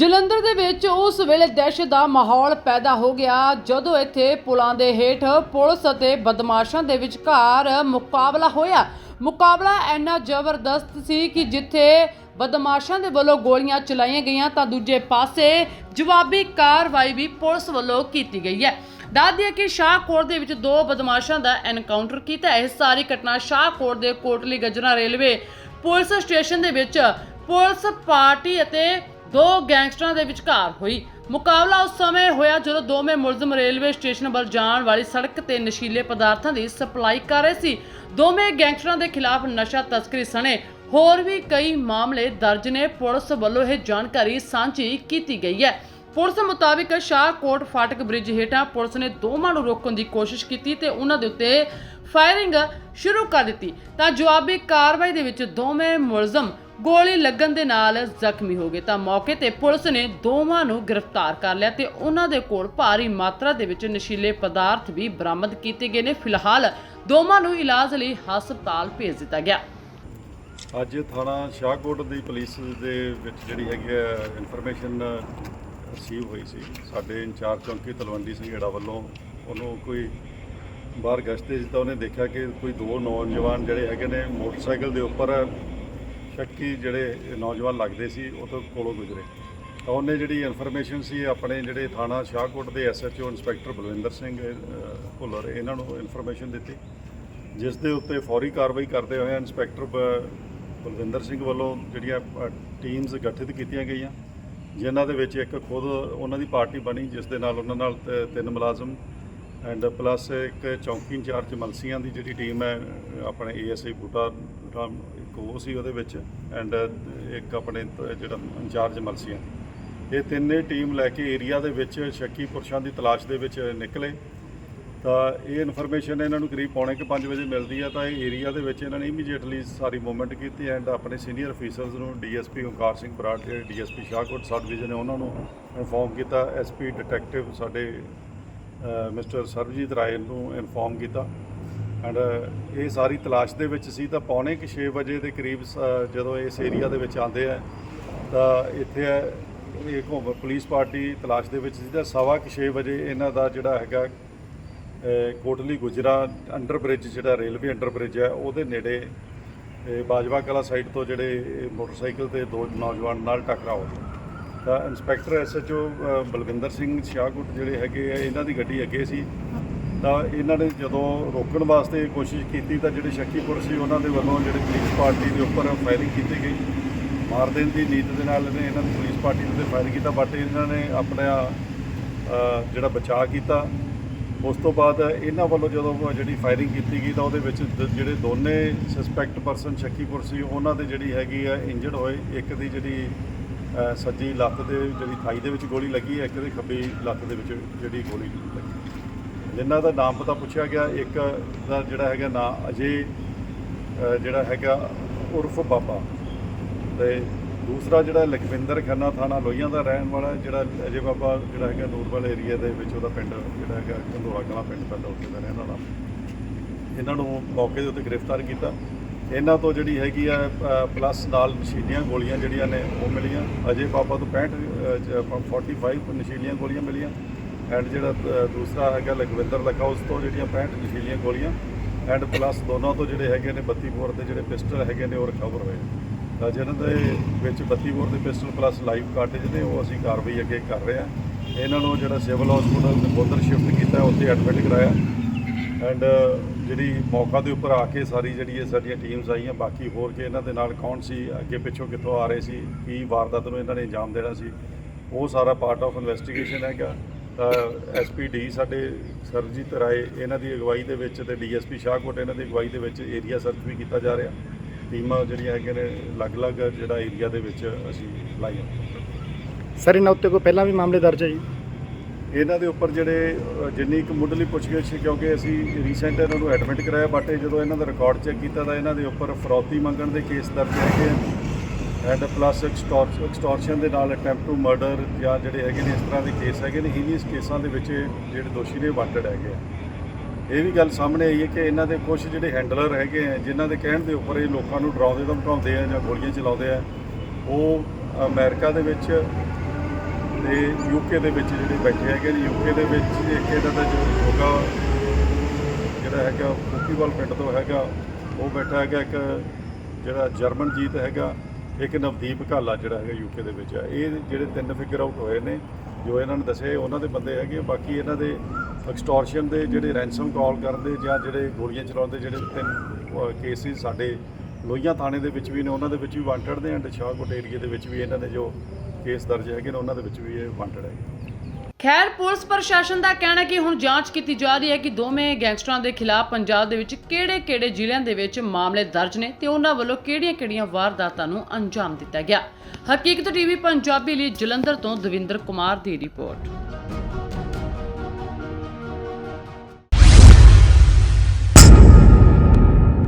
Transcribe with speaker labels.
Speaker 1: ਜਲੰਧਰ ਦੇ ਵਿੱਚ ਉਸ ਵੇਲੇ ਦਹਿਸ਼ਤ ਦਾ ਮਾਹੌਲ ਪੈਦਾ ਹੋ ਗਿਆ ਜਦੋਂ ਇੱਥੇ ਪੁਲਾਂ ਦੇ ਹੇਠ ਪੁਲਿਸ ਅਤੇ ਬਦਮਾਸ਼ਾਂ ਦੇ ਵਿਚਕਾਰ ਮੁਕਾਬਲਾ ਹੋਇਆ। ਮੁਕਾਬਲਾ ਇੰਨਾ ਜ਼ਬਰਦਸਤ ਸੀ ਕਿ ਜਿੱਥੇ ਬਦਮਾਸ਼ਾਂ ਦੇ ਵੱਲੋਂ ਗੋਲੀਆਂ ਚਲਾਈਆਂ ਗਈਆਂ ਤਾਂ ਦੂਜੇ ਪਾਸੇ ਜਵਾਬੀ ਕਾਰਵਾਈ ਵੀ ਪੁਲਿਸ ਵੱਲੋਂ ਕੀਤੀ ਗਈ ਹੈ। ਦੱਸ ਦਈਏ ਕਿ ਸ਼ਾਹਕੋਟ ਦੇ ਵਿੱਚ ਦੋ ਬਦਮਾਸ਼ਾਂ ਦਾ ਐਨਕਾਊਂਟਰ ਕੀਤਾ ਇਹ ਸਾਰੀ ਘਟਨਾ ਸ਼ਾਹਕੋਟ ਦੇ Kotli Gajra railway police station ਦੇ ਵਿੱਚ ਪੁਲਿਸ ਪਾਰਟੀ ਅਤੇ ਦੋ ਗੈਂਗਸਟਰਾਂ ਦੇ ਵਿਚਕਾਰ ਹੋਈ। ਮੁਕਾਬਲਾ ਉਸ ਸਮੇਂ ਹੋਇਆ ਜਦੋਂ ਦੋਵੇਂ ਮੁਲਜ਼ਮ ਰੇਲਵੇ ਸਟੇਸ਼ਨ ਵੱਲ ਜਾਣ ਵਾਲੀ ਸੜਕ ਤੇ ਨਸ਼ੀਲੇ ਪਦਾਰਥਾਂ ਦੀ ਸਪਲਾਈ ਕਰ ਰਹੇ ਸੀ। ਦੋਵੇਂ ਗੈਂਗਸਟਰਾਂ ਦੇ ਖਿਲਾਫ ਨਸ਼ਾ ਤਸਕਰੀ ਸਣੇ। ਹੋਰ ਵੀ ਕਈ ਮਾਮਲੇ ਦਰਜ ਨੇ। ਪੁਲਿਸ ਵੱਲੋਂ ਇਹ ਜਾਣਕਾਰੀ ਸਾਂਝੀ ਕੀਤੀ ਗਈ ਹੈ। ਪੁਲਿਸ ਮੁਤਾਬਿਕ ਸ਼ਾਹਕੋਟ ਫਾਟਕ ਬ੍ਰਿਜ ਹੇਠਾਂ ਪੁਲਿਸ ਨੇ ਦੋਵਾਂ ਨੂੰ ਰੋਕਣ ਦੀ ਕੋਸ਼ਿਸ਼ ਕੀਤੀ ਤੇ ਉਹਨਾਂ ਦੇ ਉੱਤੇ ਫਾਇਰਿੰਗ ਸ਼ੁਰੂ ਕਰ ਦਿੱਤੀ। ਤਾਂ ਜਵਾਬੀ ਕਾਰਵਾਈ ਦੇ ਵਿੱਚ ਦੋਵੇਂ ਮੁਲਜ਼ਮ ਗੋਲੀ ਲੱਗਣ ਦੇ ਨਾਲ ਜ਼ਖਮੀ ਹੋ ਗਏ। ਤਾਂ ਮੌਕੇ ਤੇ ਪੁਲਿਸ ਨੇ ਦੋਵਾਂ ਨੂੰ ਗ੍ਰਿਫਤਾਰ ਕਰ ਲਿਆ ਤੇ ਉਹਨਾਂ ਦੇ ਕੋਲ ਭਾਰੀ ਮਾਤਰਾ ਦੇ ਵਿੱਚ ਨਸ਼ੀਲੇ ਪਦਾਰਥ ਵੀ ਬਰਾਮਦ ਕੀਤੇ ਗਏ ਨੇ। ਫਿਲਹਾਲ ਦੋਵਾਂ ਨੂੰ ਇਲਾਜ ਲਈ ਹਸਪਤਾਲ ਭੇਜ ਦਿੱਤਾ ਗਿਆ।
Speaker 2: ਅੱਜ ਥਾਣਾ ਸ਼ਾਹਕੋਟ ਦੀ ਪੁਲਿਸ ਦੇ ਵਿੱਚ ਜਿਹੜੀ ਹੈਗੀ ਹੈ ਇਨਫੋਰਮੇਸ਼ਨ ਰਿਸੀਵ ਹੋਈ ਸੀ। ਸਾਡੇ ਇੰਚਾਰਜ ਚੌਂਕੀ ਤਲਵੰਡੀ ਸਿੰਘ ਢੇੜਾ ਵੱਲੋਂ ਉਹਨੂੰ ਕੋਈ ਬਾਹਰ ਗਸ਼ਤੇ ਸੀ ਉਹਨੇ ਦੇਖਿਆ ਕਿ ਕੋਈ ਦੋ ਨੌਜਵਾਨ ਜਿਹੜੇ ਹੈਗੇ ਨੇ ਮੋਟਰਸਾਈਕਲ ਦੇ ਉੱਪਰ ਸ਼ੱਕੀ ਜਿਹੜੇ ਨੌਜਵਾਨ ਲੱਗਦੇ ਸੀ, ਉਹ ਤੋਂ ਕੋਲੋਂ ਗੁਜ਼ਰੇ। ਤਾਂ ਉਹਨੇ ਜਿਹੜੀ ਇਨਫੋਰਮੇਸ਼ਨ ਸੀ, ਆਪਣੇ ਜਿਹੜੇ ਥਾਣਾ ਸ਼ਾਹਕੋਟ ਦੇ ਐਸਐਚਓ ਇੰਸਪੈਕਟਰ ਬਲਵਿੰਦਰ ਸਿੰਘ ਭੁੱਲਰ, ਇਹਨਾਂ ਨੂੰ ਇਨਫੋਰਮੇਸ਼ਨ ਦਿੱਤੀ, ਜਿਸ ਦੇ ਉੱਤੇ ਫੌਰੀ ਕਾਰਵਾਈ ਕਰਦੇ ਹੋਏ ਇੰਸਪੈਕਟਰ ਬ- ਬਲਵਿੰਦਰ ਸਿੰਘ ਵੱਲੋਂ ਜਿਹੜੀਆਂ ਟੀਮਸ ਗਠਿਤ ਕੀਤੀਆਂ ਗਈਆਂ, ਜਿਨ੍ਹਾਂ ਦੇ ਵਿੱਚ ਇੱਕ ਖੁਦ ਉਹਨਾਂ ਦੀ ਪਾਰਟੀ ਬਣੀ, ਜਿਸ ਦੇ ਨਾਲ ਉਹਨਾਂ ਨਾਲ ਤਿੰਨ ਮੁਲਾਜ਼ਮ ਐਂਡ ਪਲੱਸ ਇੱਕ ਚੌਂਕੀ ਇੰਚਾਰਜ ਮਲਸੀਆਂ ਦੀ ਜਿਹੜੀ ਟੀਮ ਹੈ, ਆਪਣੇ ਏਐਸਆਈ ਬੂਟਾ, ਰਾਮ ਇੱਕ ਉਹ ਸੀ ਉਹਦੇ ਵਿੱਚ ਐਂਡ ਇੱਕ ਆਪਣੇ ਜਿਹੜਾ ਇੰਚਾਰਜ ਮਲਸੀਆਂ ਇਹ ਤਿੰਨੇ ਟੀਮ ਲੈ ਕੇ ਏਰੀਆ ਦੇ ਵਿੱਚ ਸ਼ੱਕੀ ਪੁਰਸ਼ਾਂ ਦੀ ਤਲਾਸ਼ ਦੇ ਵਿੱਚ ਨਿਕਲੇ। ਤਾਂ ਇਹ ਇਨਫੋਰਮੇਸ਼ਨ ਇਹਨਾਂ ਨੂੰ ਕਰੀਬ ਪੌਣੇ ਕੁ 5 ਵਜੇ ਮਿਲਦੀ ਹੈ ਤਾਂ ਇਹ ਏਰੀਆ ਦੇ ਵਿੱਚ ਇਹਨਾਂ ਨੇ ਇਮੀਡੀਏਟਲੀ ਸਾਰੀ ਮੂਵਮੈਂਟ ਕੀਤੀ ਐਂਡ ਆਪਣੇ ਸੀਨੀਅਰ ਅਫੀਸਰਸ ਨੂੰ ਡੀਐਸਪੀ ਓਂਕਾਰ ਸਿੰਘ ਬਰਾੜ ਜਿਹੜੇ ਡੀਐਸਪੀ ਸ਼ਾਹਕੋਟ ਸਬ ਡਿਵੀਜ਼ਨ ਨੇ ਉਹਨਾਂ ਨੂੰ ਇਨਫੋਰਮ ਕੀਤਾ। ਐਸਪੀ ਡਿਟੈਕਟਿਵ ਸਾਡੇ ਮਿਸਟਰ ਸਰਬਜੀਤ ਰਾਏ ਨੂੰ ਇਨਫੋਰਮ ਕੀਤਾ। ਐਂਡ uh, ਇਹ ਸਾਰੀ ਤਲਾਸ਼ ਦੇ ਵਿੱਚ ਸੀ ਤਾਂ ਪੌਣੇ ਕੁ 6 ਵਜੇ ਦੇ ਕਰੀਬ ਸ- ਜਦੋਂ ਇਸ ਏਰੀਆ ਦੇ ਵਿੱਚ ਆਉਂਦੇ ਆ, ਤਾਂ ਇੱਥੇ ਇਹ ਘੁੰਮ, ਪੁਲਿਸ ਪਾਰਟੀ ਤਲਾਸ਼ ਦੇ ਵਿੱਚ ਸੀ ਤਾਂ ਸਵਾ ਕੁ 6 ਵਜੇ ਇਹਨਾਂ ਦਾ ਜਿਹੜਾ ਹੈਗਾ ਕੋਟਲੀ ਗੁਜਰਾ ਅੰਡਰ ਬ੍ਰਿਜ ਜਿਹੜਾ ਰੇਲਵੇ ਅੰਡਰ ਬ੍ਰਿਜ ਹੈ, ਉਹਦੇ ਨੇੜੇ ਇਹ ਬਾਜਵਾ ਕਲਾ ਸਾਈਡ ਤੋਂ ਜਿਹੜੇ ਮੋਟਰਸਾਈਕਲ ਤੇ ਦੋ ਨੌਜਵਾਨ ਨਾਲ ਟਕਰਾਅ ਹੋ ਗਿਆ। ਤਾਂ ਇੰਸਪੈਕਟਰ ਐਸਐਚਓ ਬਲਵਿੰਦਰ ਸਿੰਘ ਸ਼ਾਹਕੁੱਟ ਜਿਹੜੇ ਹੈਗੇ ਆ, ਇਹਨਾਂ ਦੀ ਗੱਡੀ ਅੱਗੇ ਸੀ। ਤਾਂ ਇਹਨਾਂ ਨੇ ਜਦੋਂ ਰੋਕਣ ਵਾਸਤੇ ਕੋਸ਼ਿਸ਼ ਕੀਤੀ ਤਾਂ ਜਿਹੜੇ ਸ਼ੱਕੀ ਪੁਰਸ਼ ਸੀ ਉਹਨਾਂ ਦੇ ਵੱਲੋਂ ਜਿਹੜੇ ਪੁਲਿਸ ਪਾਰਟੀ ਦੇ ਉੱਪਰ ਫਾਇਰਿੰਗ ਕੀਤੀ ਗਈ। ਮਾਰ ਦੇਣ ਦੀ ਨੀਤ ਦੇ ਨਾਲ ਇਹਨੇ ਇਹਨਾਂ ਦੀ ਪੁਲਿਸ ਪਾਰਟੀ ਦੇ ਉੱਤੇ ਫਾਇਰ ਕੀਤਾ ਬਟ ਇਹਨਾਂ ਨੇ ਆਪਣਾ ਜਿਹੜਾ ਬਚਾਅ ਕੀਤਾ। ਉਸ ਤੋਂ ਬਾਅਦ ਇਹਨਾਂ ਵੱਲੋਂ ਜਦੋਂ ਜਿਹੜੀ ਫਾਇਰਿੰਗ ਕੀਤੀ ਗਈ ਤਾਂ ਉਹਦੇ ਵਿੱਚ ਦ- ਜਿਹੜੇ ਦੋਨੇ ਸਸਪੈਕਟ ਪਰਸਨ ਸ਼ੱਕੀਪੁਰ ਸੀ, ਉਹਨਾਂ ਦੇ ਜਿਹੜੀ ਹੈਗੀ ਆ ਇੰਜਰਡ ਹੋਏ। ਇੱਕ ਦੀ ਜਿਹੜੀ ਸੱਜੀ ਲੱਤ ਦੇ ਜਿਹੜੀ ਥਾਈ ਦੇ ਵਿੱਚ ਗੋਲੀ ਲੱਗੀ ਹੈ ਇੱਕ ਦੇ ਖੱਬੀ ਲੱਤ ਦੇ ਵਿੱਚ ਜਿਹੜੀ ਗੋਲੀ ਲੱਗੀ। ਜਿਨ੍ਹਾਂ ਦਾ ਨਾਮ ਪਤਾ ਪੁੱਛਿਆ ਗਿਆ ਇੱਕ ਦਾ ਜਿਹੜਾ ਹੈਗਾ ਨਾਂ ਅਜੇ ਜਿਹੜਾ ਹੈਗਾ ਉਰਫ ਬਾਬਾ ਤੇ ਦੂਸਰਾ ਜਿਹੜਾ ਲਖਵਿੰਦਰ ਖੰਨਾ ਥਾਣਾ ਲੋਹੀਆਂ ਦਾ ਰਹਿਣ ਵਾਲਾ ਜਿਹੜਾ ਅਜੇ ਬਾਬਾ ਜਿਹੜਾ ਹੈਗਾ ਨੂਰਵਾਲ ਏਰੀਆ ਦੇ ਵਿੱਚ ਉਹਦਾ ਪਿੰਡ ਜਿਹੜਾ ਹੈਗਾ ਕੰਦੋਲਾ ਕਲਾਂ ਪਿੰਡ ਪੈਂਦਾ ਉੱਥੇ ਦਾ ਰਹਿਣ ਵਾਲਾ। ਇਹਨਾਂ ਨੂੰ ਮੌਕੇ ਦੇ ਉੱਤੇ ਗ੍ਰਿਫਤਾਰ ਕੀਤਾ। ਇਹਨਾਂ ਤੋਂ ਜਿਹੜੀ ਹੈਗੀ ਆ ਪਲੱਸ ਨਾਲ ਨਸ਼ੀਲੀਆਂ ਗੋਲੀਆਂ ਜਿਹੜੀਆਂ ਨੇ ਉਹ ਮਿਲੀਆਂ। ਅਜੇ ਬਾਬਾ ਤੋਂ 65 ਅ, ਜ- 45 ਨਸ਼ੀਲੀਆਂ ਗੋਲੀਆਂ ਮਿਲੀਆਂ। ਐਂਡ ਜਿਹੜਾ ਦੂਸਰਾ ਹੈਗਾ ਲਖਵਿੰਦਰ ਲਖਾ, ਉਸ ਤੋਂ ਜਿਹੜੀਆਂ 65 ਨਸ਼ੀਲੀਆਂ ਗੋਲੀਆਂ ਐਂਡ ਪਲੱਸ ਦੋਨੋਂ ਤੋਂ ਜਿਹੜੇ ਹੈਗੇ ਨੇ 32 ਬੋਰ ਦੇ ਜਿਹੜੇ ਪਿਸਟਲ ਹੈਗੇ ਨੇ, ਉਹ ਰਿਕਵਰ ਹੋਏ। ਤਾਂ ਜਿਹਨਾਂ ਦੇ ਵਿੱਚ 32 ਬੋਰ ਦੇ ਪਿਸਟਲ ਪਲੱਸ ਲਾਈਵ ਕਾਰਟੇਜ ਨੇ, ਉਹ ਅਸੀਂ ਕਾਰਵਾਈ ਅੱਗੇ ਕਰ ਰਹੇ ਹਾਂ। ਇਹਨਾਂ ਨੂੰ ਜਿਹੜਾ ਸਿਵਲ ਹਸਪੀਟਲ ਨਕੋਦਰ ਸ਼ਿਫਟ ਕੀਤਾ, ਉੱਥੇ ਐਡਮਿਟ ਕਰਾਇਆ। ਐਂਡ ਜਿਹੜੀ ਮੌਕਾ ਦੇ ਉੱਪਰ ਆ ਕੇ ਸਾਰੀ ਜਿਹੜੀ ਇਹ ਸਾਡੀਆਂ ਟੀਮਸ ਆਈਆਂ, ਬਾਕੀ ਹੋਰ ਕਿ ਇਹਨਾਂ ਦੇ ਨਾਲ ਕੌਣ ਸੀ, ਅੱਗੇ ਪਿੱਛੋਂ ਕਿੱਥੋਂ ਆ ਰਹੇ ਸੀ, ਕੀ ਵਾਰਦਾਤ ਨੂੰ ਇਹਨਾਂ ਨੇ ਅੰਜਾਮ ਦੇਣਾ ਸੀ, ਉਹ ਸਾਰਾ ਪਾਰਟ ਆਫ ਇਨਵੈਸਟੀਗੇਸ਼ਨ ਹੈਗਾ। ਤਾਂ ਐਸਪੀਡੀ ਸਾਡੇ ਸਰਜੀਤ ਰਾਏ ਇਹਨਾਂ ਦੀ ਅਗਵਾਈ ਦੇ ਵਿੱਚ ਤੇ ਡੀਐਸਪੀ ਸ਼ਾਹਕੋਟ ਇਹਨਾਂ ਦੀ ਅਗਵਾਈ ਦੇ ਵਿੱਚ ਏਰੀਆ ਸਰਚ ਵੀ ਕੀਤਾ ਜਾ ਰਿਹਾ। ਟੀਮਾਂ ਜਿਹੜੀਆਂ ਹੈਗੀਆਂ ਨੇ ਅਲੱਗ-ਅਲੱਗ ਜਿਹੜਾ ਏਰੀਆ ਦੇ ਵਿੱਚ ਅਸੀਂ ਲਾਈਆਂ।
Speaker 3: ਸਰ ਇਹਨਾਂ ਉੱਤੇ ਕੋਈ ਪਹਿਲਾਂ ਵੀ ਮਾਮਲੇ ਦਰਜ ਹੈ ਜੀ?
Speaker 2: ਇਹਨਾਂ ਦੇ ਉੱਪਰ ਜਿਹੜੇ ਜਿੰਨੀ ਇੱਕ ਮੁੱਢਲੀ ਪੁੱਛਗਿੱਛ ਸੀ ਕਿਉਂਕਿ ਅਸੀਂ ਰੀਸੈਂਟ ਇਹਨਾਂ ਨੂੰ ਐਡਮਿਟ ਕਰਾਇਆ ਬਟ ਜਦੋਂ ਇਹਨਾਂ ਦਾ ਰਿਕਾਰਡ ਚੈੱਕ ਕੀਤਾ ਤਾਂ ਇਹਨਾਂ ਦੇ ਉੱਪਰ ਫਰੌਤੀ ਮੰਗਣ ਦੇ ਕੇਸ ਦਰਜ ਹੈਗੇ ਐਂਡ ਪਲੱਸ ਐਕਸਟੋਰਸ਼ਨ ਦੇ ਨਾਲ ਅਟੈਂਪਟ ਟੂ ਮਰਡਰ ਜਾਂ ਜਿਹੜੇ ਹੈਗੇ ਨੇ ਇਸ ਤਰ੍ਹਾਂ ਦੇ ਕੇਸ ਹੈਗੇ ਨੇ ਹੀਨੀਅਸ ਕੇਸਾਂ ਦੇ ਵਿੱਚ ਜਿਹੜੇ ਦੋਸ਼ੀ ਨੇ ਵਾਂਟਡ ਹੈਗੇ ਆ। ਇਹ ਵੀ ਗੱਲ ਸਾਹਮਣੇ ਆਈ ਹੈ ਕਿ ਇਹਨਾਂ ਦੇ ਕੁਝ ਜਿਹੜੇ ਹੈਂਡਲਰ ਹੈਗੇ ਆ, ਜਿਨ੍ਹਾਂ ਦੇ ਕਹਿਣ ਦੇ ਉੱਪਰ ਇਹ ਲੋਕਾਂ ਨੂੰ ਡਰਾਉਂਦੇ ਧਮਕਾਉਂਦੇ ਆ ਜਾਂ ਗੋਲੀਆਂ ਚਲਾਉਂਦੇ ਆ, ਉਹ ਅਮਰੀਕਾ ਦੇ ਵਿੱਚ ਤੇ ਯੂਕੇ ਦੇ ਵਿੱਚ ਜਿਹੜੇ ਬੈਠੇ ਹੈਗੇ ਨੇ ਯੂਕੇ ਦੇ ਵਿੱਚ ਇੱਕ ਇਹਨਾਂ ਦਾ ਜੋ ਹੋਗਾ, ਜਿਹੜਾ ਹੈਗਾ ਫੁੱਕੀਵਾਲ ਪਿੰਡ ਤੋਂ ਹੈਗਾ, ਉਹ ਬੈਠਾ ਹੈਗਾ ਇੱਕ ਜਿਹੜਾ ਜਰਮਨ ਜੀਤ ਹੈਗਾ ਇੱਕ ਨਵਦੀਪ ਘਾਲਾ ਜਿਹੜਾ ਹੈਗਾ ਯੂਕੇ ਦੇ ਵਿੱਚ ਆ। ਇਹ ਜਿਹੜੇ ਤਿੰਨ ਫਿਗਰ ਆਊਟ ਹੋਏ ਨੇ, ਜੋ ਇਹਨਾਂ ਨੇ ਦੱਸੇ, ਉਹਨਾਂ ਦੇ ਬੰਦੇ ਹੈਗੇ ਬਾਕੀ ਇਹਨਾਂ ਦੇ ਐਕਸਟੋਰਸ਼ਨ ਦੇ ਜਿਹੜੇ ਰੈਂਸਮ ਕਾਲ ਕਰਦੇ ਜਾਂ ਜਿਹੜੇ ਗੋਲੀਆਂ ਚਲਾਉਂਦੇ ਜਿਹੜੇ ਤਿੰਨ ਕੇਸਿਸ ਸਾਡੇ, ਲੋਹੀਆਂ ਥਾਣੇ ਦੇ ਵਿੱਚ ਵੀ ਨੇ, ਉਹਨਾਂ ਦੇ ਵਿੱਚ ਵੀ ਵਾਂਟਡ ਨੇ ਐਂਡ ਸ਼ਾਹਕੋਟ ਏਰੀਏ ਦੇ ਵਿੱਚ ਵੀ ਇਹਨਾਂ ਦੇ ਜੋ ਕੇਸ ਦਰਜ ਹੈਗੇ ਨੇ, ਉਹਨਾਂ ਦੇ ਵਿੱਚ ਵੀ ਇਹ ਵਾਂਟਡ ਹੈ
Speaker 1: ਖੈਰ, ਪੁਲਿਸ ਪ੍ਰਸ਼ਾਸਨ ਦਾ ਕਹਿਣਾ ਹੈ ਕਿ ਹੁਣ ਜਾਂਚ ਕੀਤੀ ਜਾ ਰਹੀ ਹੈ ਕਿ ਦੋਵੇਂ ਗੈਂਗਸਟਰਾਂ ਦੇ ਖਿਲਾਫ ਪੰਜਾਬ ਦੇ ਵਿੱਚ ਕਿਹੜੇ-ਕਿਹੜੇ ਜ਼ਿਲ੍ਹਿਆਂ ਦੇ ਵਿੱਚ ਮਾਮਲੇ ਦਰਜ ਨੇ ਤੇ ਉਹਨਾਂ ਵੱਲੋਂ ਕਿਹੜੀਆਂ-ਕਿਹੜੀਆਂ ਵਾਰਦਾਤਾਂ ਨੂੰ ਅੰਜਾਮ ਦਿੱਤਾ ਗਿਆ। ਹਕੀਕਤ ਟੀਵੀ ਪੰਜਾਬੀ ਲਈ ਜਲੰਧਰ ਤੋਂ ਦਵਿੰਦਰ ਕੁਮਾਰ ਦੀ ਰਿਪੋਰਟ।